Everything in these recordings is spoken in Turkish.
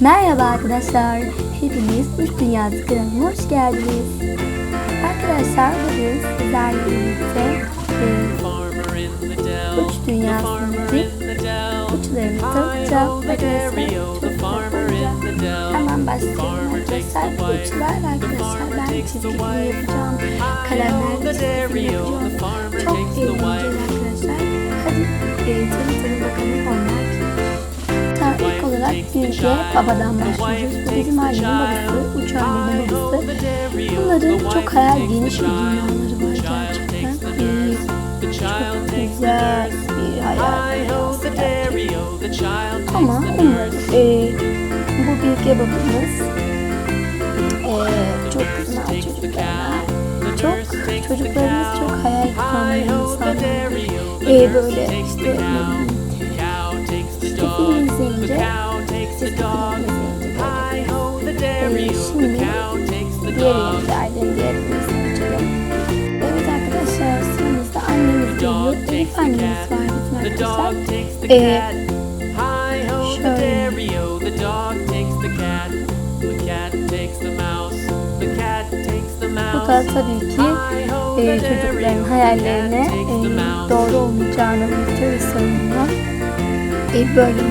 Merhaba arkadaşlar. Hepiniz Üç Dünyası kanalıma hoş geldiniz. Arkadaşlar bugün sizlerle birlikte e, Uç Dünyası'ndaki uçlarını tanıtacağım. Çok güzel Hemen başlayalım arkadaşlar. Bu uçlar arkadaşlar ben çizgi film yapacağım. Kalemlerle çizgi film yapacağım. Bilge babadan başlıyoruz. Bu bizim ailenin babası, uç ailenin babası. Bunların çok hayal geniş bir dünyaları var gerçekten. Ee, çok güzel bir hayal. Ama umarım e, bu Bilge babamız e, çok güzel çocuklarına çok çocuklarımız çok hayal kuran insanlar. E, böyle işte çizgi film izleyince böyle Ee, şimdi diğer yerimize ailenin diğer yerimizine geçelim. Evet arkadaşlar sıramızda annemiz geliyor. Elif annemiz var bizim arkadaşlar. Ee, şöyle. Bu da tabii ki e, çocukların hayallerine e, doğru olmayacağını belirtiyor ve savunuyor. E, böyle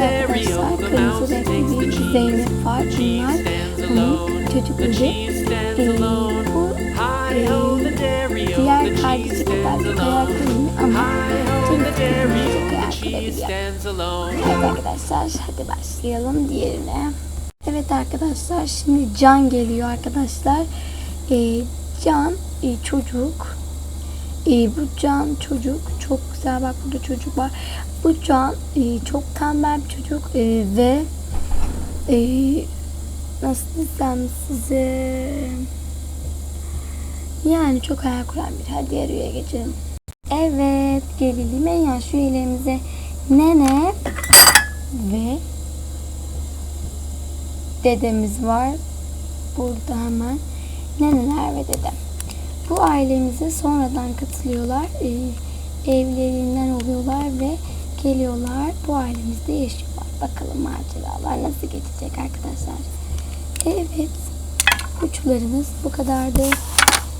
Evet arkadaşlar kırmızı renkli bir Zeynep var. Bunlar onun çocukları. E, bu e, diğer kardeşi kadar hayal kurmuyor ama çocuklarını çok hayal kurabiliyor. Evet arkadaşlar hadi başlayalım diğerine. Evet arkadaşlar şimdi Can geliyor arkadaşlar. Ee, Can e, çocuk. Ee, bu Can çocuk çok güzel bak burada çocuk var. Bu Can e, çok tembel bir çocuk e, ve e, nasıl desem size yani çok hayal kuran bir. Hadi diğer üyeye geçelim. Evet gelelim en yaşlı üyelerimize. Nene ve dedemiz var. Burada hemen neneler ve dedem. Bu ailemize sonradan katılıyorlar. Ee, evlerinden oluyorlar ve geliyorlar. Bu ailemizde yaşıyorlar. Bakalım maceralar nasıl geçecek arkadaşlar. Evet. Uçlarımız bu kadardı.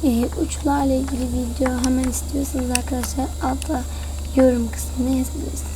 Ee, uçlarla ilgili video hemen istiyorsanız arkadaşlar altta yorum kısmına yazabilirsiniz.